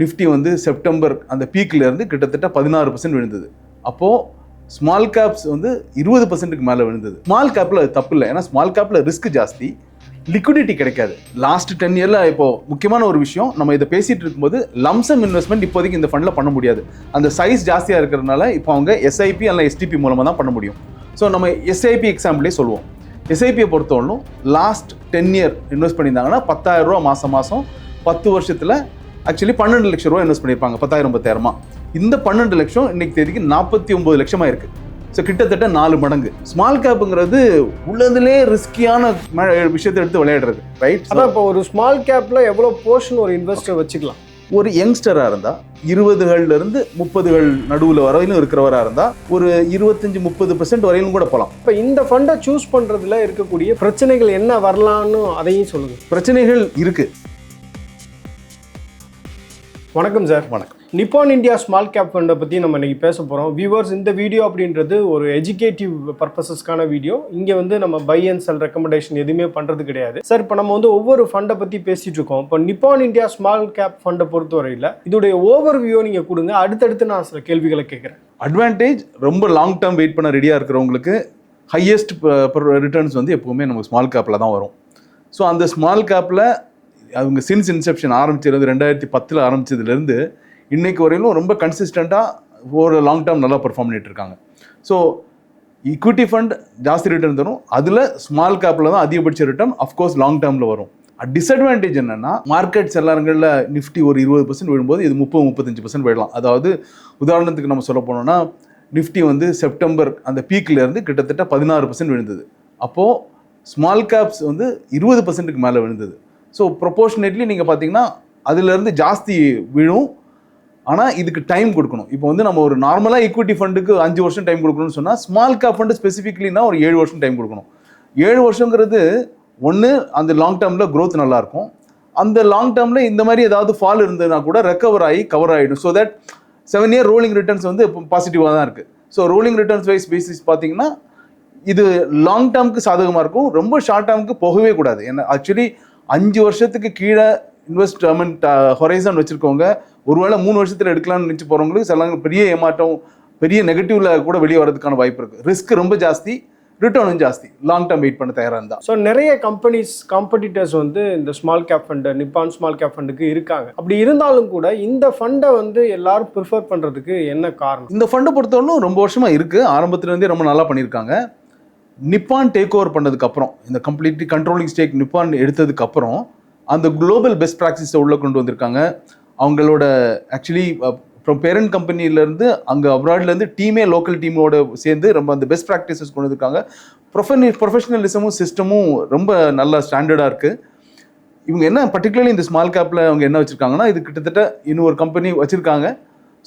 Nifty வந்து September அந்த பீக்கில் இருந்து கிட்டத்தட்ட பதினாறு பர்சன்ட் விழுந்தது. அப்போது ஸ்மால் கேப்ஸ் வந்து இருபது பர்சன்ட்டுக்கு மேலே விழுந்தது. ஸ்மால் கேப்பில் அது தப்பு இல்லை. ஏன்னா ஸ்மால் கேப்பில் ரிஸ்க் ஜாஸ்தி. லிக்விடிட்டி கிடைக்காது. லாஸ்ட் டென் இயரில் இப்போ முக்கியமான ஒரு விஷயம் நம்ம இதை பேசிகிட்டு இருக்கும்போது லம்சம் இன்வெஸ்ட்மெண்ட் இப்போதைக்கு இந்த ஃபண்டில் பண்ண முடியாது. அந்த சைஸ் ஜாஸ்தியாக இருக்கிறதுனால இப்போ அவங்க எஸ்ஐபி அல்ல எஸ்டிபி மூலமாக தான் பண்ண முடியும். ஸோ நம்ம எஸ்ஐபி எக்ஸாம்பிளே சொல்லுவோம். எஸ்ஐபியை பொறுத்தவரைக்கும் லாஸ்ட் டென் இயர் இன்வெஸ்ட் பண்ணியிருந்தாங்கன்னா பத்தாயிரம் ரூபா மாதம் மாதம் பத்து வருஷத்தில் ஆக்சுவலி பன்னெண்டு லட்சம் ரூபா இன்வெஸ்ட் பண்ணியிருப்பாங்க. பத்தாயிரம் பத்தாயிரமா? இந்த பன்னெண்டு லட்சம் இன்னைக்கு தேதிக்கு நாற்பத்தி ஒம்பது லட்சமாக இருக்கு. ஸோ கிட்டத்தட்ட நாலு மடங்கு. ஸ்மால் கேப்புங்கிறது உள்ளதுலே ரிஸ்கியான விஷயத்தை எடுத்து விளையாடுறது ரைட் அதான் இப்போ ஒரு ஸ்மால் கேப்ல எவ்வளவு போர்ஷன் ஒரு இன்வெஸ்டர் வச்சுக்கலாம்? ஒரு யங்ஸ்டராக இருந்தால் இருபதுகள்ல இருந்து முப்பதுகள் நடுவில் வரையிலும் இருக்கிறவராக இருந்தால் ஒரு இருபத்தஞ்சு முப்பது பர்சன்ட் வரையிலும் கூட போகலாம் இப்போ இந்த ஃபண்டை சூஸ் பண்றதுல இருக்கக்கூடிய பிரச்சனைகள் என்ன வரலான்னு அதையும் சொல்லுங்க. பிரச்சனைகள் இருக்கு. வணக்கம் சார். வணக்கம். நிப்பான் இந்தியா ஸ்மால் கேப் ஃபண்டை பற்றி நம்ம இன்னைக்கு பேச போகிறோம் வியூவர்ஸ் இந்த வீடியோ அப்படின்றது ஒரு எஜுகேட்டிவ் பர்பஸஸ்க்கான வீடியோ. இங்கே வந்து நம்ம பை அண்ட் செல் ரெக்கமெண்டேஷன் எதுவுமே பண்ணுறது கிடையாது. சார் இப்போ நம்ம வந்து ஒவ்வொரு ஃபண்டை பற்றி பேசிட்டு இருக்கோம். இப்போ நிப்பான் இந்தியா ஸ்மால் கேப் ஃபண்டை பொறுத்தவரையில் இதோடைய ஓவர் வியூ நீங்கள் கொடுங்க. அடுத்தடுத்து நான் சில கேள்விகளை கேட்குறேன். அட்வான்டேஜ் ரொம்ப லாங் டேர்ம் வெயிட் பண்ண ரெடியாக இருக்கிறவங்களுக்கு ஹையஸ்ட் ரிட்டர்ன்ஸ் வந்து எப்போவுமே நமக்கு ஸ்மால் கேப்பில் தான் வரும். ஸோ அந்த ஸ்மால் கேப்பில் அவங்க சின்ஸ் இன்செப்ஷன் ஆரம்பிச்சிருந்து ரெண்டாயிரத்தி பத்தில் ஆரம்பித்ததுலேருந்து இன்னைக்கு வரையிலும் ரொம்ப கன்சிஸ்டண்ட்டாக ஒரு லாங் டேர்ம் நல்லா பர்ஃபார்ம் பண்ணிட்டு இருக்காங்க ஸோ ஈக்விட்டி ஃபண்ட் ஜாஸ்தி ரிட்டர்ன் தரும். அதில் ஸ்மால் கேப்பில் தான் அதிகபட்ச ரிட்டர்ன் அஃப்கோர்ஸ் லாங் டேர்மில் வரும். டிஸ்அட்வான்டேஜ் என்னன்னா மார்க்கெட்ஸ் எல்லாருங்களில் நிஃப்டி ஒரு இருபது பர்சன்ட் விழும்போது இது முப்பது முப்பத்தஞ்சு பர்சன்ட் போயிடலாம் அதாவது உதாரணத்துக்கு நம்ம சொல்ல போனோம்னா நிஃப்டி வந்து செப்டம்பர் அந்த பீக்கிலேருந்து இருந்து கிட்டத்தட்ட பதினாறு பர்சன்ட் விழுந்தது. அப்போது ஸ்மால் கேப்ஸ் வந்து இருபது பர்சன்ட்டுக்கு மேலே விழுந்தது. ஸோ ப்ரொபோர்ஷனேட்லி நீங்கள் பார்த்தீங்கன்னா அதுலேருந்து ஜாஸ்தி விழும். ஆனால் இதுக்கு டைம் கொடுக்கணும். இப்போ வந்து நம்ம ஒரு நார்மலாக ஈக்விட்டி ஃபண்டுக்கு அஞ்சு வருஷம் டைம் கொடுக்கணும்னு சொன்னால் ஸ்மால் கேப் ஃபண்டு ஸ்பெசிஃபிக்லினா ஒரு ஏழு வருஷம் டைம் கொடுக்கணும். ஏழு வருஷங்கிறது ஒன்று அந்த லாங் டேர்மில் க்ரோத் நல்லாயிருக்கும் அந்த லாங் டேர்மில் இந்த மாதிரி ஏதாவது ஃபால் இருந்ததுன்னா கூட ரெக்கவர் ஆகி கவர் ஆகிடும் so that seven year rolling returns வந்து இப்போ பாசிட்டிவாக தான் இருக்குது so rolling returns wise basis பார்த்தீங்கன்னா இது லாங் டேர்முக்கு சாதகமாக இருக்கும். ரொம்ப ஷார்ட் டேர்முக்கு போகவே கூடாது. ஏன்னா ஆக்சுவலி அஞ்சு வருஷத்துக்கு கீழே இன்வெஸ்ட்மெண்ட் ஹொரைசன் வச்சுருக்கவங்க ஒருவேளை மூணு வருஷத்தில் எடுக்கலாம்னு நினச்சி போகிறவங்களுக்கு சில பெரிய ஏமாற்றம் பெரிய நெகட்டிவ்ல கூட வெளியே வரதுக்கான வாய்ப்பு இருக்குது ரிஸ்க் ரொம்ப ஜாஸ்தி ரிட்டர்னும் ஜாஸ்தி. லாங் டேர்ம் வெயிட் பண்ண தயாராக இருந்தால் ஸோ நிறைய கம்பெனிஸ் காம்படிட்டர்ஸ் வந்து இந்த small cap fund Nippon small cap ஃபண்டுக்கு இருக்காங்க. அப்படி இருந்தாலும் கூட இந்த ஃபண்டை வந்து எல்லாரும் ப்ரிஃபர் பண்ணுறதுக்கு என்ன காரணம்? இந்த ஃபண்டை பொறுத்தவரைக்கும் ரொம்ப வருஷமா இருக்கு. ஆரம்பத்துல இருந்தே ரொம்ப நல்லா பண்ணியிருக்காங்க. நிப்பான் டேக் ஓவர் பண்ணதுக்கப்புறம் இந்த கம்ப்ளீட்லி கண்ட்ரோலிங் ஸ்டேக் நிப்பான் எடுத்ததுக்கப்புறம் அந்த குளோபல் பெஸ்ட் ப்ராக்டிஸை உள்ளே கொண்டு வந்திருக்காங்க. அவங்களோட ஆக்சுவலி அப்புறம் பேரண்ட் கம்பெனிலேருந்து அங்கே அப்ராட்லேருந்து டீமே லோக்கல் டீமோட சேர்ந்து ரொம்ப அந்த பெஸ்ட் ப்ராக்டிசஸ் கொண்டு வந்திருக்காங்க. ப்ரொஃபனி ப்ரொஃபஷனலிசமும் சிஸ்டமும் ரொம்ப நல்ல ஸ்டாண்டர்டாக இருக்குது இவங்க என்ன பர்டிகுலர்லி இந்த ஸ்மால் கேப்பில் அவங்க என்ன வச்சுருக்காங்கன்னா இது கிட்டத்தட்ட இன்னொரு கம்பெனி வச்சுருக்காங்க.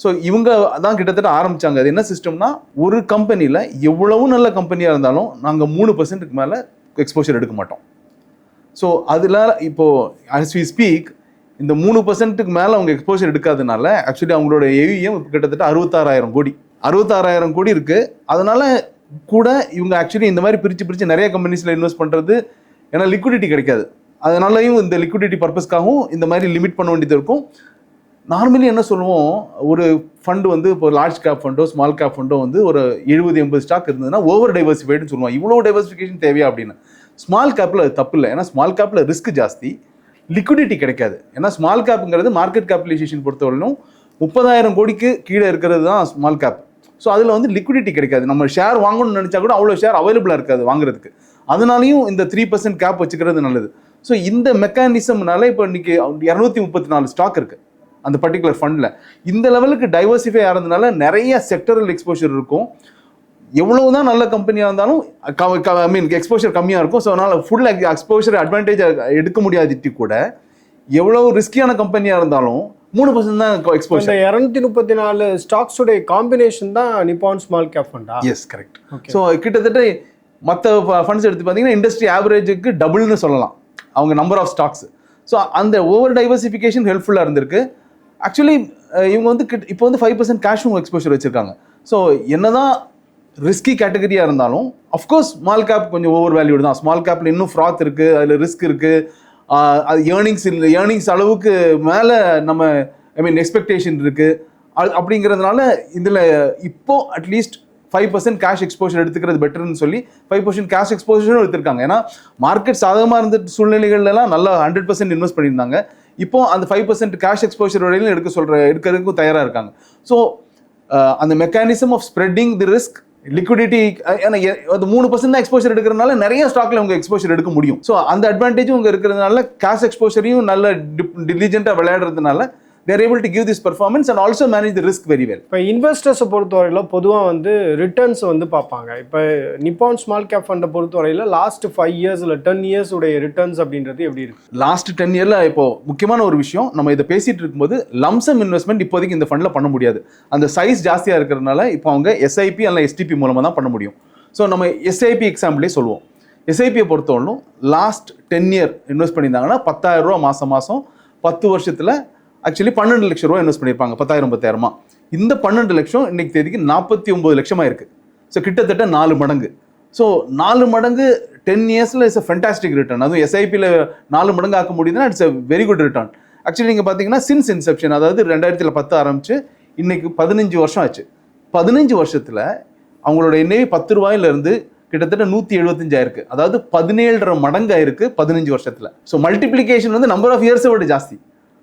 ஸோ இவங்க தான் கிட்டத்தட்ட ஆரம்பிச்சாங்க. அது என்ன சிஸ்டம்னா ஒரு கம்பெனியில் எவ்வளவு நல்ல கம்பெனியாக இருந்தாலும் நாங்கள் மூணு பர்சன்ட்டுக்கு மேலே எக்ஸ்போஷர் எடுக்க மாட்டோம். ஸோ அதில் இப்போது அஸ் வி ஸ்பீக் இந்த மூணு பர்சன்ட்டுக்கு மேலே அவங்க எக்ஸ்போஷர் எடுக்காதனால ஆக்சுவலி அவங்களோட ஏவிஎம் கிட்டத்தட்ட அறுபத்தாறாயிரம் கோடி. அறுபத்தாறாயிரம் கோடி இருக்குது அதனால் கூட இவங்க ஆக்சுவலி இந்த மாதிரி பிரித்து பிரித்து நிறைய கம்பெனிஸில் இன்வெஸ்ட் பண்ணுறது ஏன்னா லிக்விடிட்டி கிடைக்காது. அதனாலையும் இந்த லிக்விடிட்டி பர்பஸ்க்காகவும் இந்த மாதிரி லிமிட் பண்ண வேண்டியது இருக்கும். நார்மலி என்ன சொல்லுவோம்? ஒரு ஃபண்டு வந்து இப்போ லார்ஜ் கேப் ஃபண்டோ ஸ்மால் கேப் ஃபண்டோ வந்து ஒரு எழுபது எண்பது ஸ்டாக் இருந்ததுன்னா ஓவர் டைவர்சிஃபைடுன்னு சொல்லுவோம் இவ்வளோ டைவர்சிஃபிகேஷன் தேவையா அப்படின்னு? ஸ்மால் கேப்பில் அது தப்பு இல்லை. ஏன்னா ஸ்மால் கேப்பில் ரிஸ்க் ஜாஸ்தி. லிக்விடிட்டி கிடைக்காது. ஏன்னா ஸ்மால் கேப்புங்கிறது மார்க்கெட் கேபிடலைசேஷன் பொறுத்தவரையிலும் முப்பதாயிரம் கோடிக்கு கீழே இருக்கிறது தான் ஸ்மால் கேப் ஸோ அதில் வந்து லிக்விடிட்டி கிடைக்காது. நம்ம ஷேர் வாங்கணும்னு நினச்சா கூட அவ்வளோ ஷேர் அவைலபிளாக இருக்காது வாங்குறதுக்கு. அதனாலையும் இந்த த்ரீ பர்சன்ட் கேப் வச்சுக்கிறது நல்லது. ஸோ இந்த மெக்கானிசம்னால இப்போ இன்னைக்கு இரநூத்தி முப்பத்தி நாலு ஸ்டாக் இருக்குது அந்த பர்டிகுலர் ஃபண்டில் இந்த லெவலுக்கு டைவர்சிஃபை ஆகிறதுனால நிறைய செக்டரல் எக்ஸ்போஷர் இருக்கும். எவ்வளவு தான் நல்ல கம்பெனியாக இருந்தாலும் ஐ மீன் எக்ஸ்போஷர் கம்மியாக இருக்கும். ஸோ அதனால் ஃபுல் எக்ஸ்போஷர் அட்வான்டேஜ் எடுக்க முடியாதுட்டு கூட எவ்வளவு ரிஸ்கியான கம்பெனியாக இருந்தாலும் மூணு பர்சன்ட் தான் எக்ஸ்போஷர் இரநூத்தி முப்பத்தி நாலு ஸ்டாக்ஸுடைய காம்பினேஷன் தான் நிப்பான் ஸ்மால் கேப் ஃபண்டா எஸ் கரெக்ட் ஸோ கிட்டத்தட்ட மற்ற ஃபண்ட்ஸ் எடுத்து பார்த்தீங்கன்னா இண்டஸ்ட்ரி ஆவரேஜுக்கு டபுள்னு சொல்லலாம். அவங்க நம்பர் ஆஃப் ஸ்டாக்ஸ் ஸோ அந்த ஓவர் டைவர்சிஃபிகேஷன் ஹெல்ப்ஃபுல்லாக இருந்திருக்கு. ஆக்சுவலி இவங்க வந்து கிட்ட- இப்போ வந்து ஃபைவ் பர்சன்ட் கேஷும் எக்ஸ்போஷர் வச்சுருக்காங்க. ஸோ என்னதான் ரிஸ்கி கேட்டகரியாக இருந்தாலும் அஃப்கோர்ஸ் ஸ்மால் கேப் கொஞ்சம் ஓவர் வேல்யூடு தான் ஸ்மால் கேப்பில் இன்னும் ஃப்ராத் இருக்குது அதில் ரிஸ்க் இருக்குது அது ஏர்னிங்ஸ் இல்லை ஏர்னிங்ஸ் அளவுக்கு மேலே நம்ம ஐ மீன் எக்ஸ்பெக்டேஷன் இருக்கு. அது அப்படிங்கிறதுனால இதில் இப்போ at least five percent cash exposure எடுத்துக்கிறது பெட்டர்னு சொல்லி ஃபைவ் பர்சன்ட் கேஷ் எக்ஸ்போஷரும் எடுத்திருக்காங்க. ஏன்னா மார்க்கெட் சாதகமாக இருந்த சூழ்நிலைகள்லாம் நல்லா ஹண்ட்ரட் பர்சன்ட் இன்வெஸ்ட் பண்ணியிருந்தாங்க. இப்போ அந்த ஃபைவ் பர்சன்ட் கேஷ் எக்ஸ்போஷர் வரையிலும் எடுக்க சொல்ற எடுக்கிறதுக்கும் தயாராக இருக்காங்க. ஸோ அந்த mechanism of spreading the risk liquidity ஏன்னா அது மூணு பர்சன்ட் தான் எக்ஸ்போஷர் எடுக்கிறதுனால நிறைய ஸ்டாக்ல உங்க எக்ஸ்போஷர் எடுக்க முடியும். ஸோ அந்த அட்வான்டேஜும் உங்க இருக்கிறதுனால கேஷ் எக்ஸ்போஷரையும் நல்ல டிலிஜென்ட்டாக விளையாடுறதுனால they're able to give this performance and also manage the risk very well இப்போ இன்வெஸ்டர்ஸை பொறுத்தவரையில் பொதுவாக வந்து ரிட்டர்ன்ஸ் வந்து பார்ப்பாங்க. இப்போ நிப்பான் ஸ்மால் கேப் ஃபண்டை பொறுத்தவரையில் லாஸ்ட் ஃபைவ் இயர்ஸ் இல்லை டென் இயர்ஸ் உடைய ரிட்டர்ன்ஸ் அப்படின்றது எப்படி இருக்கு? லாஸ்ட் டென் இயர்ல இப்போ முக்கியமான ஒரு விஷயம் நம்ம இதை பேசிட்டு இருக்கும்போது லம்சம் இன்வெஸ்ட்மெண்ட் இப்போதைக்கு இந்த ஃபண்ட்ல பண்ண முடியாது. அந்த சைஸ் ஜாஸ்தியா இருக்கிறதுனால இப்போ அவங்க எஸ்ஐபி அல்ல எஸ்டிபி மூலமா தான் பண்ண முடியும். ஸோ நம்ம எஸ்ஐபி எக்ஸாம்பிளே சொல்லுவோம். எஸ்ஐபியை பொறுத்தவரைக்கும் லாஸ்ட் டென் இயர் இன்வெஸ்ட் பண்ணியிருந்தாங்கன்னா பத்தாயிரம் ரூபா மாசம் மாசம் பத்து வருஷத்துல ஆக்சுவலி பன்னெண்டு லட்சம் ரூபா இன்வெஸ்ட் பண்ணியிருப்பாங்க. பத்தாயிரம் பத்தாயிரமா? இந்த பன்னெண்டு லட்சம் இன்னைக்கு தேதிக்கு நாற்பத்தி ஒன்பது லட்சமாக இருக்குது ஸோ கிட்டத்தட்ட நாலு மடங்கு. ஸோ நாலு மடங்கு டென் இயர்ஸில் இட்ஸ் அ ஃபென்டாஸ்டிக் ரிட்டர்ன் அதுவும் எஸ்ஐபியில் நாலு மடங்கு ஆக்க முடியுதுன்னா it's a very good return actually நீங்கள் பார்த்தீங்கன்னா சின்ஸ் இன்செப்ஷன் அதாவது ரெண்டாயிரத்தில் பத்து ஆரம்பிச்சு இன்னைக்கு பதினஞ்சு வருஷம் ஆச்சு. பதினஞ்சு வருஷத்தில் அவங்களோட எண்ணெய் பத்து ரூபாயிலிருந்து கிட்டத்தட்ட நூற்றி எழுபத்தஞ்சாயிருக்கு அதாவது பதினேழரை மடங்கு ஆயிருக்கு பதினஞ்சு வருஷத்தில். ஸோ மல்டிப்ளிகேஷன் வந்து நம்பர் ஆஃப் இயர்ஸை விட ஜாஸ்தி.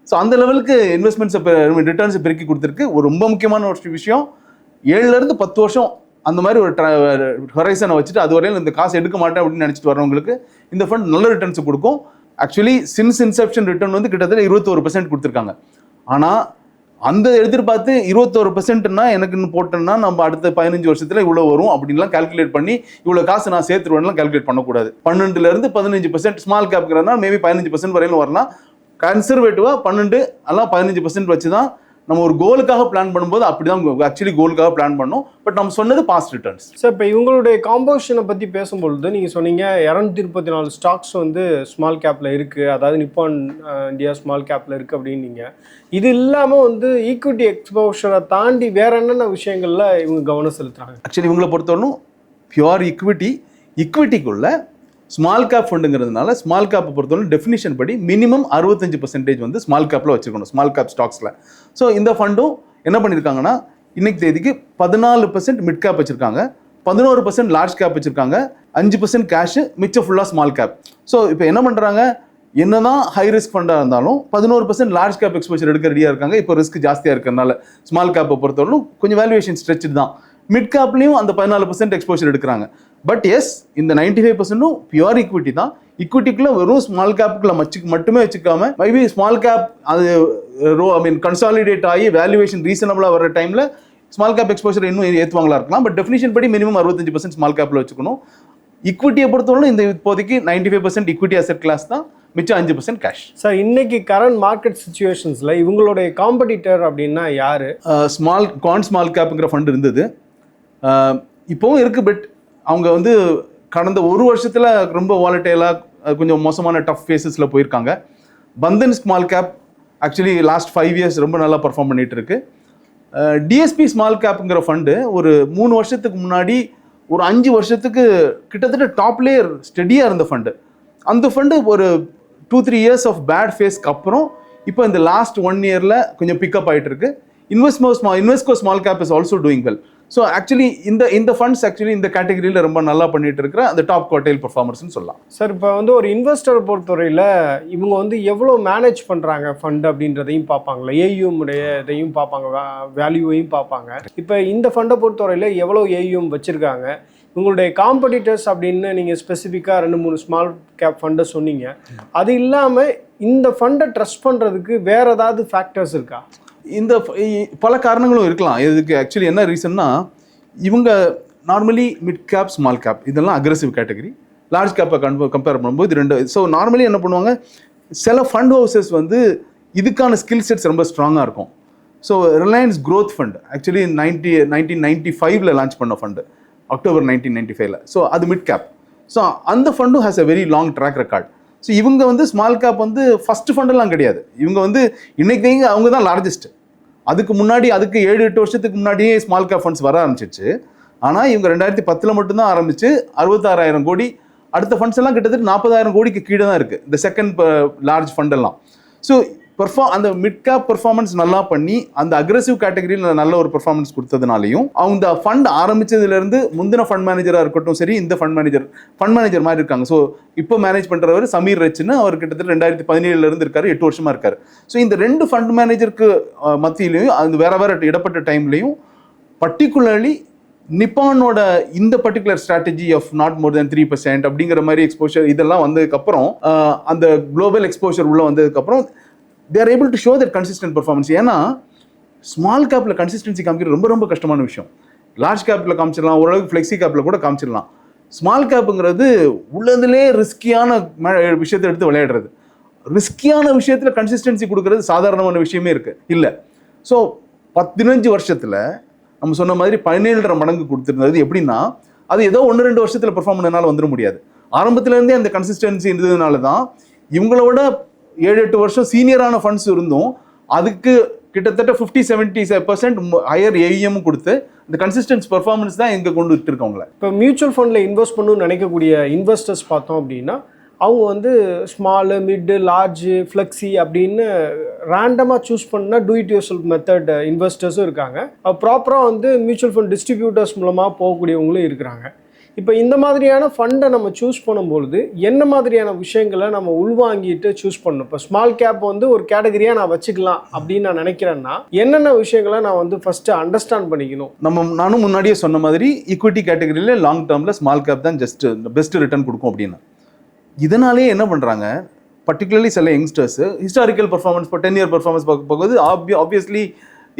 ஸோ அந்த லெவலுக்கு இன்வெஸ்ட்மெண்ட்ஸை ரிட்டர்ன்ஸை பெருக்கி கொடுத்துருக்கு. ஒரு ரொம்ப முக்கியமான ஒரு விஷயம். ஏழுல இருந்து பத்து வருஷம் அந்த மாதிரி ஒரு ஹொரைசனை வச்சுட்டு அது வரையிலும் இந்த காசு எடுக்க மாட்டேன் அப்படின்னு நினச்சிட்டு வரவங்களுக்கு இந்த ஃபண்ட் நல்ல ரிட்டர்ன்ஸ் கொடுக்கும். ஆக்சுவலி சின்ஸ் இன்செப்ஷன் ரிட்டர்ன் வந்து கிட்டத்தட்ட இருபத்தோரு பர்சன்ட் கொடுத்துருக்காங்க. ஆனால் அந்த எதிர்பார்த்து இருபத்தோரு பர்சன்ட்னா எனக்கு இன்னும் போட்டேன்னா நம்ம அடுத்த பதினஞ்சு வருஷத்தில் இவ்வளோ வரும் அப்படின்லாம் கால்குலேட் பண்ணி இவ்வளோ காசு நான் சேர்த்துருவேன்லாம் கால்குலேட் பண்ணக்கூடாது. பன்னெண்டுலேருந்து பதினஞ்சு பர்சன்ட் ஸ்மால் கேப்ங்கிறதுனா மேபி பதினஞ்சு பர்சன்ட் வரையிலும் வரலாம். கன்சர்வேட்டிவாக பன்னெண்டு எல்லாம் பதினஞ்சு பர்சன்ட் வச்சு தான் நம்ம ஒரு கோலுக்காக பிளான் பண்ணும்போது அப்படி தான் ஆக்சுவலி கோலுக்காக பிளான் பண்ணோம். பட் நம்ம சொன்னது பாஸ்ட் ரிட்டர்ன்ஸ் சார் இப்போ இவங்களுடைய காம்போசிஷனை பற்றி பேசும்பொழுது நீங்கள் சொன்னீங்க இரநூத்தி முப்பத்தி நாலு ஸ்டாக்ஸ் வந்து ஸ்மால் கேப்பில் இருக்குது அதாவது நிப்பான் இந்தியா ஸ்மால் கேப்பில் இருக்குது அப்படின்னீங்க. இது இல்லாமல் வந்து ஈக்விட்டி எக்ஸ்போஷரை தாண்டி வேற என்னென்ன விஷயங்கள்ல இவங்க கவனம் செலுத்துறாங்க? ஆக்சுவலி இவங்களை பொறுத்தவரைக்கும் பியூர் ஈக்விட்டி ஈக்விட்டிக்குள்ள ஸ்மால் கேப் ஃபண்டுங்கிறதுனால ஸ்மால் கேப்பை பொறுத்தவரை டெஃபினிஷன் படி மினிமம் அறுபத்தஞ்சு பர்சன்டேஜ் வந்து ஸ்மால் கேப்பில் வச்சுருக்கணும். ஸ்மால் கேப் ஸ்டாக்ஸில் ஸோ இந்த ஃபண்டும் என்ன பண்ணியிருக்காங்கன்னா இன்னைக்கு தேதிக்கு பதினாலு பர்சன்ட் மிட் கேப் வச்சுருக்காங்க. பதினோரு பர்சன்ட் லார்ஜ் கேப் வச்சுருக்காங்க. அஞ்சு பர்சன்ட் கேஷு மிச்சம் ஃபுல்லாக ஸ்மால் கேப் ஸோ இப்போ என்ன பண்ணுறாங்க என்ன தான் ஹை ரிஸ்க் ஃபண்டாக இருந்தாலும் பதினோரு பர்சன்ட் லார்ஜ் கேப் எக்ஸ்போஷர் எடுக்க ரெடியாக இருக்காங்க. இப்போ ரிஸ்க் ஜாஸ்தியாக இருக்கிறதுனால ஸ்மால் கேப்பை பொறுத்தவரைக்கும் கொஞ்சம் வேல்யூவேஷன் ஸ்ட்ரெச்சு தான். மிட் கேப்லையும் அந்த பதினாலு பர்சன்ட் எக்ஸ்போஷர் எடுக்கிறாங்க. பட் எஸ் இந்த நைன்டி ஃபைவ் பர்சன்ட்டும் பியூர் ஈக்விட்டி தான். ஈக்விட்டிக்குள்ள வெறும் ஸ்மால் கேப்புக்குள்ள மச்சு மட்டுமே வச்சுக்காம மேபி ஸ்மால் கேப் அது ரோ ஐ மீன் கன்சாலிடேட் ஆகி வேல்யூவேஷன் ரீசனபிளாக வர டைமில் ஸ்மால் கேப் எக்ஸ்போஷர் இன்னும் ஏற்றுவாங்களா இருக்கலாம். பட் டெஃபினிஷன் படி மினிமம் அறுபத்தஞ்சு பர்சன்ட் ஸ்மால் கேப்பில் வச்சுக்கணும். ஈக்விட்டியை பொறுத்தவரை இந்த இப்போதைக்கு ninety five percent equity asset class தான். மிச்சம் அஞ்சு பர்சன்ட் கேஷ் சார் இன்னைக்கு கரண்ட் மார்க்கெட் சுச்சுவேஷன்ஸில் இவங்களுடைய காம்படிட்டர் அப்படின்னா யாரு? ஸ்மால் கான் ஸ்மால் கேப்புங்கிற ஃபண்ட் இருந்தது. இப்போவும் இருக்குது பட் அவங்க வந்து கடந்த ஒரு வருஷத்தில் ரொம்ப வாலட்டைலாக கொஞ்சம் மோசமான டஃப் ஃபேஸஸில் போயிருக்காங்க. Bandhan small cap actually last five years ரொம்ப நல்லா பர்ஃபார்ம் பண்ணிட்டு இருக்கு. டிஎஸ்பி ஸ்மால் கேப்புங்கிற ஃபண்டு ஒரு மூணு வருஷத்துக்கு முன்னாடி ஒரு அஞ்சு வருஷத்துக்கு கிட்டத்தட்ட டாப்லேயே ஸ்டெடியாக இருந்த ஃபண்டு அந்த ஃபண்டு ஒரு two three years of bad ஃபேஸ்க்கு அப்புறம் இப்போ இந்த லாஸ்ட் ஒன் இயரில் கொஞ்சம் பிக்கப் ஆகிட்டு இருக்கு. இன்வெஸ்ட்மோ ஸ்மா Invesco small cap is also doing well so actually இந்த இந்த ஃபண்ட்ஸ் ஆக்சுவலி இந்த கேட்டகரியில் ரொம்ப நல்லா பண்ணிட்டு இருக்கிற அந்த டாப் குவார்டைல் பர்ஃபார்மர்ஸ்னு சொல்லலாம். சார் இப்போ வந்து ஒரு இன்வெஸ்டர் பொறுத்தவரையில் இவங்க வந்து எவ்வளோ மேனேஜ் பண்ணுறாங்க ஃபண்ட் அப்படின்றதையும் பார்ப்பாங்களா ஏயூஎம் உடைய இதையும் பார்ப்பாங்க வேல்யூவையும் பார்ப்பாங்க. இப்போ இந்த ஃபண்டை பொறுத்தவரையில் எவ்வளோ ஏயூஎம் வச்சுருக்காங்க? உங்களுடைய காம்படிட்டர்ஸ் அப்படின்னு நீங்கள் ஸ்பெசிஃபிக்காக ரெண்டு மூணு ஸ்மால் கேப் ஃபண்டை சொன்னீங்க. அது இல்லாமல் இந்த ஃபண்டை ட்ரஸ்ட் பண்ணுறதுக்கு வேறு ஏதாவது ஃபேக்டர்ஸ் இருக்கா? இந்த பல காரணங்களும் இருக்கலாம். இதுக்கு ஆக்சுவலி என்ன ரீசன்னா இவங்க normally mid cap small cap இதெல்லாம் அக்ரெசிவ் கேட்டகரி லார்ஜ் கேப்பை கம்பேர் பண்ணும்போது ரெண்டு ஸோ நார்மலி என்ன பண்ணுவாங்க சில ஃபண்ட் ஹவுசஸ் வந்து இதுக்கான ஸ்கில் செட்ஸ் ரொம்ப ஸ்ட்ராங்காக இருக்கும். So Reliance growth fund actually ninety nineteen ninety ஃபைவ்ல லான்ச் பண்ண ஃபண்டு அக்டோபர் நைன்டீன் நைன்டி ஃபைவ்ல ஸோ அது மிட் கேப் ஸோ அந்த ஃபண்டும் has a very long track record so இவங்க வந்து ஸ்மால் கேப் வந்து ஃபர்ஸ்ட் ஃபண்டெல்லாம் கிடையாது. இவங்க வந்து இன்னைக்கு அவங்க தான் லார்ஜஸ்ட் அதுக்கு முன்னாடி அதுக்கு ஏழு எட்டு வருஷத்துக்கு முன்னாடியே ஸ்மால் கேப் ஃபண்ட்ஸ் வர ஆரம்பிச்சிச்சு ஆனால் இவங்க ரெண்டாயிரத்தி பத்தில் மட்டும்தான் ஆரம்பிச்சு அறுபத்தாறாயிரம் கோடி. அடுத்த ஃபண்ட்ஸ் எல்லாம் கிட்டத்தட்ட நாற்பதாயிரம் கோடிக்கு கீழே தான் இருக்குது இந்த செகண்ட் லார்ஜ் ஃபண்டெல்லாம் ஸோ பெர்ஃபார்ம் அந்த மிட் கேப் பெர்ஃபார்மன்ஸ் நல்லா பண்ணி அந்த அக்ரெசிவ் கேட்டகரியில் நல்ல ஒரு பெர்ஃபார்மன்ஸ் கொடுத்ததுனாலையும் அவங்க ஃபண்ட் ஆரம்பிச்சதுலேருந்து முந்தின ஃபண்ட் மேனேஜராக இருக்கட்டும் சரி இந்த ஃபண்ட் மேனேஜர் ஃபண்ட் மேனேஜர் மாதிரி இருக்காங்க. ஸோ இப்போ மேனேஜ் பண்ணுறவர் சமீர் ரச்சின்னு அவர் கிட்டத்தட்ட ரெண்டாயிரத்தி பதினேழுல இருந்து இருக்காரு எட்டு வருஷமாக இருக்காரு. ஸோ இந்த ரெண்டு ஃபண்ட் மேனேஜருக்கு மத்தியிலையும் அது வேற வேற இடப்பட்ட டைம்லையும் பர்டிகுலர்லி நிப்பானோட இந்த particular strategy of not more than three percent அப்படிங்கிற மாதிரி எக்ஸ்போஷர் இதெல்லாம் வந்ததுக்கப்புறம் அந்த குளோபல் எக்ஸ்போஷர் உள்ளே வந்ததுக்கப்புறம் they're able to show that consistent performance ஏன்னா ஸ்மால் கேப்பில் கன்சிஸ்டன்சி காமிக்கிறது ரொம்ப ரொம்ப கஷ்டமான விஷயம். லார்ஜ் கேப்பில் காமிச்சிடலாம் ஓரளவுக்கு ஃப்ளெக்ஸி கேப்பில் கூட காமிச்சிடலாம். ஸ்மால் கேப்புங்கிறது உள்ளதுலே ரிஸ்கியான விஷயத்தை எடுத்து விளையாடுறது. ரிஸ்கியான விஷயத்தில் கன்சிஸ்டன்சி கொடுக்கறது சாதாரணமான விஷயமே இருக்குது இல்லை. ஸோ பதினஞ்சு வருஷத்தில் நம்ம சொன்ன மாதிரி பதினேழரை மடங்கு கொடுத்துருந்தது எப்படின்னா அது ஏதோ ஒன்று ரெண்டு வருஷத்தில் பெர்ஃபார்ம் பண்ணனால வந்துட முடியாது. ஆரம்பத்துலேருந்தே அந்த கன்சிஸ்டன்சி இருந்ததுனால தான் இவங்களோட ஏழு எட்டு வருஷம் சீனியரான ஃபண்ட்ஸ் இருந்தும் அதுக்கு கிட்டத்தட்ட fifty seventy percent higher AUM கொடுத்து இந்த கன்சிஸ்டன்ஸ் பெர்ஃபார்மன்ஸ் தான் எங்கே கொண்டு விட்டு இப்போ மியூச்சுவல் ஃபண்டில் இன்வெஸ்ட் பண்ணணும்னு நினைக்கக்கூடிய இன்வெஸ்டர்ஸ் பார்த்தோம் அப்படின்னா அவங்க வந்து ஸ்மாலு மிட்டு லார்ஜு ஃப்ளெக்ஸி அப்படின்னு ரேண்டமாக சூஸ் பண்ணால் do it yourself method இன்வெஸ்டர்ஸும் இருக்காங்க. ப்ராப்பராக வந்து மியூச்சுவல் ஃபண்ட் டிஸ்ட்ரிபியூட்டர்ஸ் மூலமாக போகக்கூடியவங்களும் இருக்கிறாங்க. இப்போ இந்த மாதிரியான ஃபண்டை நம்ம சூஸ் பண்ணும்பொழுது என்ன மாதிரியான விஷயங்களை நம்ம உள்வாங்கிட்டு சூஸ் பண்ணணும்? இப்போ ஸ்மால் கேப் வந்து ஒரு கேட்டகரியாக நான் வச்சுக்கலாம் அப்படின்னு நான் நினைக்கிறேன்னா என்னென்ன விஷயங்களை நான் வந்து ஃபஸ்ட்டு அண்டர்ஸ்டாண்ட் பண்ணிக்கணும்? நம்ம நானும் முன்னாடியே சொன்ன மாதிரி ஈக்விட்டி கேட்டகரியில் லாங் டேர்மில் ஸ்மால் கேப் தான் ஜஸ்ட் பெஸ்ட் ரிட்டர்ன் கொடுக்கும் அப்படின்னு. இதனாலே என்ன பண்ணுறாங்க பர்டிகுலர்லி சில யங்ஸ்டர்ஸ் ஹிஸ்டாரிக்கல் பர்ஃபார்மன்ஸ் இப்போ டென் இயர் பர்ஃபார்மன்ஸ் பார்க்க போகும்போது ஆப்வியஸ்லி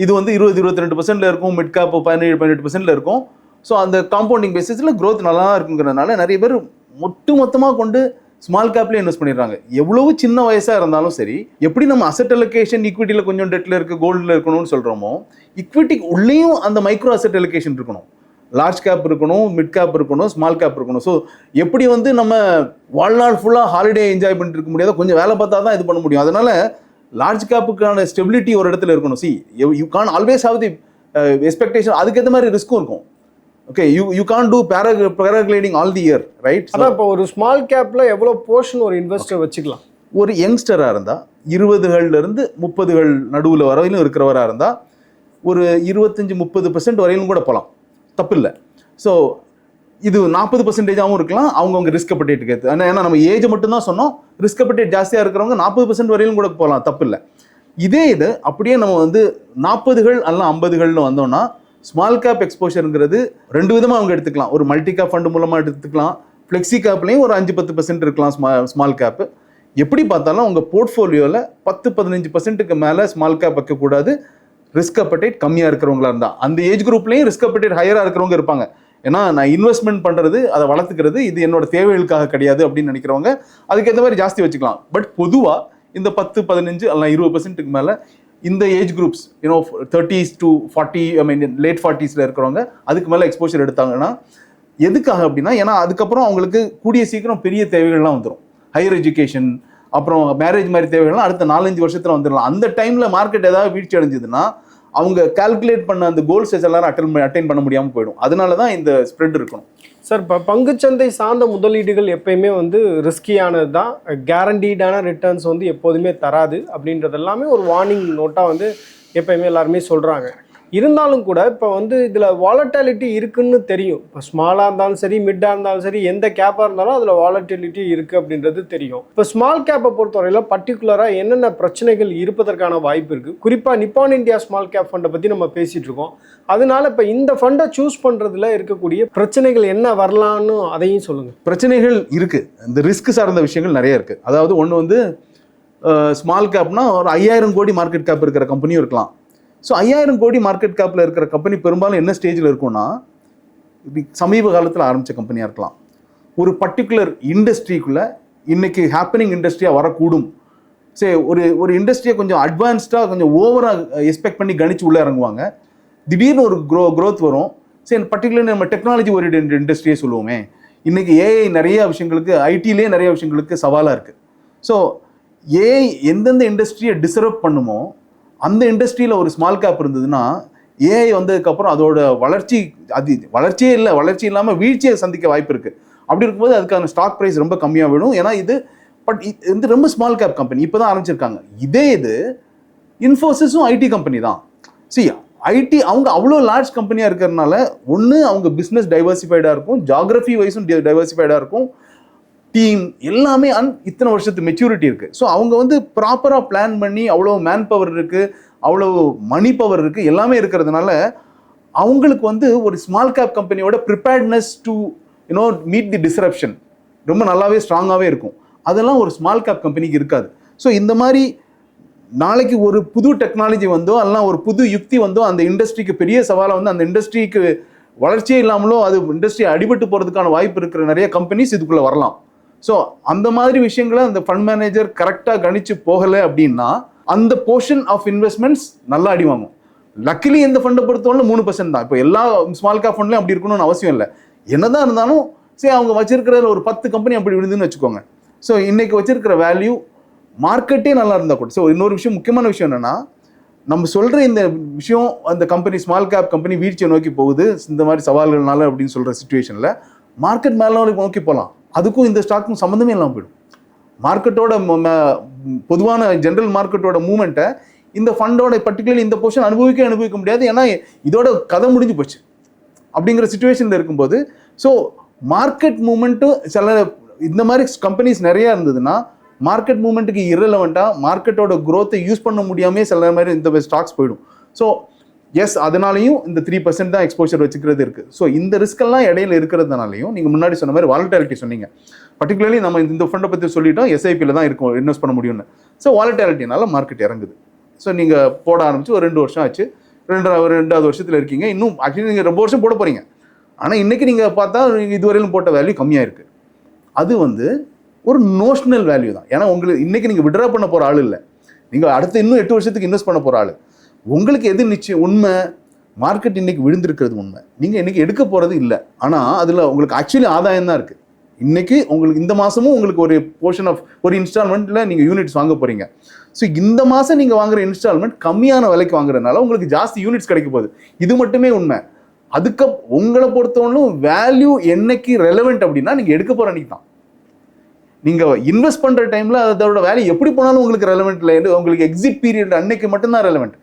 இது வந்து இருபது இருபத்தி ரெண்டு பர்சன்ட்ல இருக்கும் மிட் கேப் பதினேழு பதினெட்டு பர்சன்ட்ல இருக்கும். ஸோ அந்த காம்பவுண்டிங் பேசிஸில் க்ரோத் நல்லா இருக்குங்கிறதுனால நிறைய பேர் ஒட்டு மொத்தமாக கொண்டு ஸ்மால் கேப்லேயே இன்வெஸ்ட் பண்ணிடுறாங்க. எவ்வளவு சின்ன வயசாக இருந்தாலும் சரி எப்படி நம்ம அசெட் அலோகேஷன் ஈக்விட்டியில் கொஞ்சம் டெட்டில் இருக்குது கோல்டில் இருக்கணும்னு சொல்கிறோமோ ஈக்விட்டிக்கு உள்ளேயும் அந்த மைக்ரோ அசெட் அலோகேஷன் இருக்கணும். லார்ஜ் கேப் இருக்கணும் மிட் கேப் இருக்கணும் ஸ்மால் கேப் இருக்கணும். ஸோ எப்படி வந்து நம்ம வாழ்நாள் ஃபுல்லாக ஹாலிடே என்ஜாய் பண்ணிட்டு இருக்க முடியாத கொஞ்சம் வேலை பார்த்தா தான் இது பண்ண முடியும். அதனால லார்ஜ் கேப்புக்கான ஸ்டெபிலிட்டி ஒரு இடத்துல இருக்கணும். See you can always have the expectation அதுக்கேற்ற மாதிரி ரிஸ்க்கும் இருக்கும். Okay you you can do para paragliding all the year right அதான் இப்போ ஒரு ஸ்மால் கேப்ல எவ்வளோ போர்ஷன் ஒரு இன்வெஸ்டர் வச்சுக்கலாம்? ஒரு யங்ஸ்டராக இருந்தால் இருபதுகள்ல இருந்து முப்பதுகள் நடுவில் வரையிலும் இருக்கிறவராக இருந்தால் ஒரு இருபத்தஞ்சி முப்பது பர்சன்ட் வரையிலும் கூட போகலாம் தப்பு இல்லை ஸோ இது நாற்பது பர்சன்டேஜாகவும் இருக்கலாம். அவங்கவுங்க ரிஸ்க் அப்படேட்டுக்கு ஏற்று ஏன்னா நம்ம ஏஜ் மட்டும்தான் சொன்னோம். ரிஸ்க் அப்படேட் ஜாஸ்தியாக இருக்கிறவங்க நாற்பது பர்சன்ட் வரையிலும் கூட போகலாம் தப்பு இல்லை இதே இது அப்படியே நம்ம வந்து நாற்பதுகள் அல்ல ஐம்பதுகள்னு வந்தோம்னா ஸ்மால் கேப் எக்ஸ்போஷருங்கிறது ரெண்டு விதமாக அவங்க எடுத்துக்கலாம். ஒரு மல்டி கேப் ஃபண்டு மூலமாக எடுத்துக்கலாம். ஃப்ளெக்ஸி கேப்லேயும் ஒரு அஞ்சு பத்து பர்சன்ட் இருக்கலாம் ஸ்மா ஸ்மால் கேப்பு எப்படி பார்த்தாலும் உங்கள் போர்ட்ஃபோலியோவில் பத்து பதினஞ்சு பர்சன்ட்டுக்கு மேலே ஸ்மால் கேப் வைக்கக்கூடாது. ரிஸ்க் அப்படைட் கம்மியாக இருக்கிறவங்களா இருந்தால் அந்த ஏஜ் குரூப்லேயும் ரிஸ்க் அப்படைட் ஹையராக இருக்கிறவங்க இருப்பாங்க. ஏன்னா நான் இன்வெஸ்ட்மெண்ட் பண்ணுறது அதை வளர்த்துக்கிறது இது என்னோட தேவைகளுக்காக கிடையாது அப்படின்னு நினைக்கிறவங்க அதுக்கேற்ற மாதிரி ஜாஸ்தி வச்சுக்கலாம். பட் பொதுவாக இந்த பத்து பதினஞ்சு அல்ல இருபது பர்சன்ட்டுக்கு மேலே இந்த age groups you know thirties to forty I mean late ஃபார்ட்டிஸில் இருக்கிறவங்க அதுக்கு மேலே எக்ஸ்போஷர் எடுத்தாங்கன்னா எதுக்காக அப்படின்னா ஏன்னா அதுக்கப்புறம் அவங்களுக்கு கூடிய சீக்கிரம் பெரிய தேவைகள்லாம் வந்துடும் ஹையர் எஜுகேஷன் அப்புறம் மேரேஜ் மாதிரி தேவைகள்லாம் அடுத்த நாலஞ்சு வருஷத்தில் வந்துடலாம் அந்த டைமில் மார்க்கெட் ஏதாவது வீழ்ச்சி அடைஞ்சதுன்னா அவங்க கால்குலேட் பண்ண அந்த கோல்ஸ் எல்லாரும் அட்டன் அட்டைன் பண்ண முடியாமல் போயிடும். அதனால தான் இந்த ஸ்ப்ரெட் இருக்கணும். சார் இப்போ பங்குச்சந்தை சார்ந்த முதலீடுகள் எப்பயுமே வந்து ரிஸ்கியானது தான் கேரண்டீடான ரிட்டர்ன்ஸ் வந்து எப்போதுமே தராது. அப்படின்றது எல்லாமே ஒரு வார்னிங் நோட்டாக வந்து எப்பயுமே எல்லாருமே சொல்கிறாங்க இருந்தாலும் கூட இப்போ வந்து இதில் வாலட்டாலிட்டி இருக்குன்னு தெரியும். இப்போ ஸ்மாலாக இருந்தாலும் சரி மிட்டாக இருந்தாலும் சரி எந்த கேப்பாக இருந்தாலும் அதில் வாலட்டிலிட்டி இருக்குது அப்படின்றது தெரியும். இப்போ ஸ்மால் கேப்பை பொறுத்தவரையில் பர்டிகுலராக என்னென்ன பிரச்சனைகள் இருப்பதற்கான வாய்ப்பு இருக்குது குறிப்பாக நிப்பான் இந்தியா ஸ்மால் கேப் ஃபண்டை பற்றி நம்ம பேசிகிட்டு இருக்கோம். அதனால இப்போ இந்த ஃபண்டை சூஸ் பண்ணுறதுல இருக்கக்கூடிய பிரச்சனைகள் என்ன வரலான்னு அதையும் சொல்லுங்கள் பிரச்சனைகள் இருக்குது இந்த ரிஸ்க் சார்ந்த விஷயங்கள் நிறைய இருக்குது அதாவது ஒன்று வந்து ஸ்மால் கேப்னா ஒரு ஐயாயிரம் கோடி மார்க்கெட் கேப் இருக்கிற கம்பெனியும் இருக்கலாம். ஸோ ஐயாயிரம் கோடி மார்க்கெட் கேப்பில் இருக்கிற கம்பெனி பெரும்பாலும் என்ன ஸ்டேஜில் இருக்கும்னா இப்படி சமீப காலத்தில் ஆரம்பித்த கம்பெனியாக இருக்கலாம். ஒரு பர்டிகுலர் இண்டஸ்ட்ரிக்குள்ளே இன்னைக்கு ஹாப்பனிங் இண்டஸ்ட்ரியாக வரக்கூடும். சரி ஒரு ஒரு இண்டஸ்ட்ரியை கொஞ்சம் அட்வான்ஸ்டாக கொஞ்சம் ஓவராக எக்ஸ்பெக்ட் பண்ணி கணிச்சு உள்ளே இறங்குவாங்க. திடீர்னு ஒரு க்ரோ க்ரோத் வரும். சரி பர்டிகுலர் நம்ம டெக்னாலஜி ஓரியன்ட் இண்டஸ்ட்ரியே சொல்லுவோமே. இன்றைக்கி ஏஐ நிறைய விஷயங்களுக்கு ஐடியிலே நிறைய விஷயங்களுக்கு சவாலாக இருக்குது ஸோ ஏஐ எந்தெந்த இண்டஸ்ட்ரியை டிசர்வ் பண்ணுமோ அந்த இண்டஸ்ட்ரியில் ஒரு ஸ்மால் கேப் இருந்ததுன்னா ஏஐ வந்ததுக்கப்புறம் அதோட வளர்ச்சி அது வளர்ச்சியே இல்லை வளர்ச்சி இல்லாமல் வீழ்ச்சியை சந்திக்க வாய்ப்பு இருக்குது அப்படி இருக்கும்போது அதுக்கான ஸ்டாக் ப்ரைஸ் ரொம்ப கம்மியாக விடும் ஏன்னா இது பட் இது ரொம்ப ஸ்மால் கேப் கம்பெனி இப்போ தான் ஆரம்பிச்சிருக்காங்க. இதே இது இன்ஃபோசிஸும் ஐடி கம்பெனி தான். சி ஐடி அவங்க அவ்வளோ லார்ஜ் கம்பெனியாக இருக்கிறதுனால ஒன்று அவங்க பிஸ்னஸ் டைவர்சிஃபைடாக இருக்கும் ஜாகிரஃபி வைஸும் டைவர்சிஃபைடாக இருக்கும். டீம் எல்லாமே அன் இத்தனை வருஷத்து மெச்சூரிட்டி இருக்குது ஸோ அவங்க வந்து ப்ராப்பராக பிளான் பண்ணி அவ்வளோ மேன் பவர் இருக்குது அவ்வளோ மணி பவர் இருக்குது எல்லாமே இருக்கிறதுனால அவங்களுக்கு வந்து ஒரு ஸ்மால் கேப் கம்பெனியோட preparedness to you know meet the disruption ரொம்ப நல்லாவே ஸ்ட்ராங்காகவே இருக்கும். அதெல்லாம் ஒரு ஸ்மால் கேப் கம்பெனிக்கு இருக்காது. ஸோ இந்த மாதிரி நாளைக்கு ஒரு புது டெக்னாலஜி வந்தோ அல்லனா ஒரு புது யுக்தி வந்தோ அந்த இண்டஸ்ட்ரிக்கு பெரிய சவாலை வந்து அந்த இண்டஸ்ட்ரிக்கு வளர்ச்சியே இல்லாமலோ அது இண்டஸ்ட்ரி அடிபட்டு போகிறதுக்கான வாய்ப்பு இருக்கிற நிறைய கம்பெனிஸ் இதுக்குள்ளே வரலாம். ஸோ அந்த மாதிரி விஷயங்களை அந்த ஃபண்ட் மேனேஜர் கரெக்டாக கணிச்சு போகலை அப்படின்னா அந்த போர்ஷன் ஆஃப் இன்வெஸ்ட்மெண்ட்ஸ் நல்லா அடி வாங்கும். லக்கிலி இந்த ஃபண்டை பொறுத்தவரை மூணு பர்சன்ட் தான். இப்போ எல்லா ஸ்மால் கேப் ஃபண்ட்லையும் அப்படி இருக்கணும்னு அவசியம் இல்லை. என்னதான் இருந்தாலும் சரி அவங்க வச்சிருக்கிற ஒரு பத்து கம்பெனி அப்படி விழுதுன்னு வச்சுக்கோங்க. ஸோ இன்னைக்கு வச்சிருக்கிற வேல்யூ மார்க்கெட்டே நல்லா இருந்தால் கூட. ஸோ இன்னொரு விஷயம் முக்கியமான விஷயம் என்னன்னா நம்ம சொல்கிற இந்த விஷயம் அந்த கம்பெனி ஸ்மால் கேப் கம்பெனி வீழ்ச்சியை நோக்கி போகுது. இந்த மாதிரி சவால்கள்னால அப்படின்னு சொல்கிற சுச்சுவேஷனில் மார்க்கெட் மேலே நோக்கி போகலாம். அதுக்கும் இந்த ஸ்டாக்கும் சம்மந்தமே இல்லாமல் போயிடும். மார்க்கெட்டோட பொதுவான ஜென்ரல் மார்க்கெட்டோட மூமெண்ட்டை இந்த ஃபண்டோட பர்டிகுலர் இந்த போர்ஷன் அனுபவிக்க அனுபவிக்க முடியாது. ஏன்னா இதோட கதை முடிஞ்சு போச்சு. அப்படிங்கிற சுச்சுவேஷனில் இருக்கும்போது ஸோ மார்க்கெட் மூமெண்ட்டும் சில இந்த மாதிரி கம்பெனிஸ் நிறையா இருந்ததுன்னா மார்க்கெட் மூமெண்ட்டுக்கு இரலவெண்ட்டாக மார்க்கெட்டோட க்ரோத்தை யூஸ் பண்ண முடியாமே சில மாதிரி இந்த ஸ்டாக்ஸ் போயிடும். ஸோ எஸ் அதனாலையும் இந்த த்ரீ பர்சன்ட் தான் எக்ஸ்போஷர் வச்சுக்கிறது இருக்குது ஸோ இந்த ரிஸ்கெல்லாம் இடையில இருக்கிறதுனாலையும் நீங்கள் முன்னாடி சொன்ன மாதிரி வாலட்டாலிட்டி சொன்னீங்க. பர்டிகுலர்லி நம்ம இந்த ஃபண்டை பற்றி சொல்லிட்டோம் எஸ்ஐபியில் தான் இருக்கும் இன்வெஸ்ட் பண்ண முடியும்னு. ஸோ வாலட்டாலிட்டினால மார்க்கெட் இறங்குது. ஸோ நீங்கள் போட ஆரம்பிச்சு ஒரு ரெண்டு வருஷம் ஆச்சு. ரெண்டு ஒரு ரெண்டாவது வருஷத்தில் இருக்கீங்க. இன்னும் ஆக்சுவலி நீங்கள் ரொம்ப வருஷம் போட போகிறீங்க ஆனால் இன்னைக்கு நீங்கள் பார்த்தா இதுவரையிலும் போட்ட வேல்யூ கம்மியாக இருக்குது அது வந்து ஒரு நோஷனல் வேல்யூ தான். ஏன்னா உங்களுக்கு இன்னைக்கு நீங்கள் விட்ரா பண்ண போகிற ஆள் இல்லை. நீங்கள் அடுத்து இன்னும் எட்டு வருஷத்துக்கு இன்வெஸ்ட் பண்ண போகிற ஆள். உங்களுக்கு எது நிச்சயம்? உண்மை. மார்க்கெட் இன்னைக்கு விழுந்திருக்கிறது உண்மை. நீங்கள் இன்னைக்கு எடுக்க போகிறது இல்லை. ஆனால் அதில் உங்களுக்கு ஆக்சுவலி ஆதாயம் தான் இருக்குது இன்னைக்கு உங்களுக்கு இந்த மாதமும் உங்களுக்கு ஒரு போர்ஷன் ஆஃப் ஒரு இன்ஸ்டால்மெண்ட்டில் நீங்கள் யூனிட்ஸ் வாங்க போகிறீங்க ஸோ இந்த மாதம் நீங்கள் வாங்குற இன்ஸ்டால்மெண்ட் கம்மியான விலைக்கு வாங்குறதுனால உங்களுக்கு ஜாஸ்தி யூனிட்ஸ் கிடைக்க போகுது. இது மட்டுமே உண்மை. அதுக்கு உங்களை பொறுத்தவரையிலும் வேல்யூ என்னைக்கு ரெலவெண்ட் அப்படின்னா நீங்கள் எடுக்க போகிற அன்னைக்கு தான். நீங்கள் இன்வெஸ்ட் பண்ணுற டைமில் அதோட வேல்யூ எப்படி போனாலும் உங்களுக்கு ரெலவெண்ட் இல்லை. உங்களுக்கு எக்ஸிட் பீரியட் அன்னைக்கு மட்டும்தான் ரெலவெண்ட்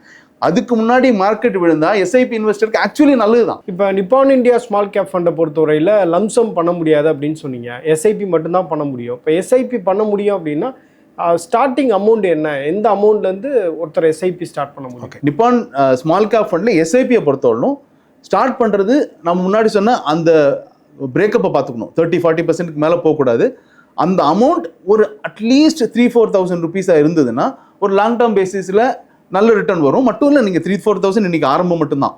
அதுக்கு முன்னாடி மார்க்கெட் விழுந்தா எஸ்ஐபி இன்வெஸ்டருக்கு ஆக்சுவலி நல்லது தான் இப்போ நிப்பான் இந்தியா ஸ்மால் கேப் ஃபண்டை பொறுத்தவரையில் லம்சம் பண்ண முடியாது அப்படின்னு சொன்னீங்க. எஸ்ஐபி மட்டும்தான் பண்ண முடியும். இப்போ எஸ்ஐபி பண்ண முடியும் அப்படின்னா ஸ்டார்டிங் அமௌண்ட் என்ன? எந்த அமௌண்ட்லேருந்து ஒருத்தர் எஸ்ஐபி ஸ்டார்ட் பண்ண முடியும்? நிப்பான் ஸ்மால் கேப் ஃபண்டில் எஸ்ஐபியை பொறுத்தவரைக்கும் ஸ்டார்ட் பண்ணுறது நம்ம முன்னாடி சொன்ன அந்த பிரேக்கப்பை பார்த்துக்கணும். தேர்ட்டி ஃபார்ட்டி பர்சன்ட்டுக்கு மேலே போகக்கூடாது. அந்த அமௌண்ட் ஒரு at least three four thousand ருபீஸாக இருந்ததுன்னா ஒரு லாங் டேர்ம் பேசிஸில் நல்ல ரிட்டர்ன் வரும். மட்டும் இல்லை நீங்கள் த்ரீ ஃபோர் தௌசண்ட் இன்றைக்கி ஆரம்பம் மட்டும்தான்.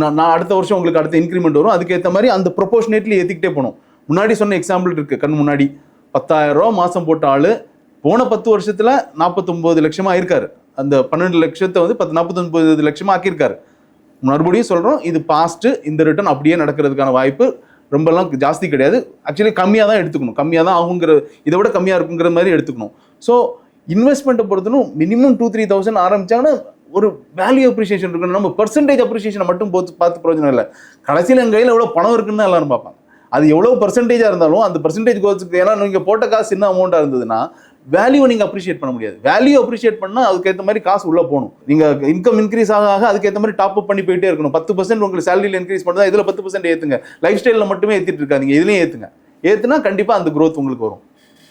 நான் நான் அடுத்த வருஷம் உங்களுக்கு அடுத்த இன்க்ரிமெண்ட் வரும். அதுக்கேற்ற மாதிரி அந்த ப்ரொபோஷனேட்லி ஏற்றிக்கிட்டே போகணும். முன்னாடி சொன்ன எக்ஸாம்பிள் இருக்குது கண் முன்னாடி. பத்தாயிரம் ரூபா மாதம் போட்ட ஆள் போன பத்து வருஷத்தில் நாற்பத்தொம்போது லட்சமாக ஆயிருக்காரு. அந்த பன்னெண்டு லட்சத்தை வந்து பத்து நாற்பத்தொன்பது லட்சமாக ஆக்கியிருக்காரு. மறுபடியும் சொல்கிறோம் இது பாஸ்ட்டு இந்த ரிட்டர்ன் அப்படியே நடக்கிறதுக்கான வாய்ப்பு ரொம்பலாம் ஜாஸ்தி கிடையாது. ஆக்சுவலி கம்மியாக தான் எடுத்துக்கணும். கம்மியாக தான் ஆகுங்கிற இதை விட கம்மியாக இருக்குங்கிற மாதிரி எடுத்துக்கணும். ஸோ இன்வெஸ்ட்மெண்ட்டை பொறுத்தனும் மினிமம் டூ த்ரீ தௌசண்ட் ஆரம்பிச்சாங்கன்னா ஒரு வேல்யூ அப்ரிசியேஷன் இருக்கணும் நம்ம பர்சன்டேஜ் அப்ரிசியேஷனை மட்டும் போத்து பார்த்து பிரயோஜனம் இல்லை. கடைசியில் எங்கள் கையில் எவ்வளோ பணம் இருக்குன்னு எல்லாரும் பார்ப்பாங்க. அது எவ்வளோ பர்சன்டேஜாக இருந்தாலும் அந்த பர்சன்டேஜ் கோச்சுக்கு ஏன்னா நீங்கள் போட்ட காசு என்ன அமௌண்ட்டாக இருந்ததுன்னா வேல்யூவை நீங்கள் அப்ரிஷியேட் பண்ண முடியாது. வேல்யூ அப்ரிஷியேட் பண்ணால் அதுக்கேற்ற மாதிரி காசு உள்ளே போகணும். நீங்கள் இன்கம் இன்க்ரீஸ் ஆக ஆக அதுக்கேற்ற மாதிரி டாப் அப் பண்ணி போயிட்டே இருக்கணும். பத்து பர்சன்ட் உங்களுக்கு சேலரியில் இன்க்ரீஸ் பண்ணுறதா இதில் பத்து பர்சன்ட் ஏற்றுங்க லைஃப் ஸ்டைலில் மட்டுமே ஏற்றிட்டு இருக்காதிங்க. இதுலேயும் ஏற்றுங்க ஏற்றுனா கண்டிப்பாக அந்த க்ரோத் உங்களுக்கு வரும்.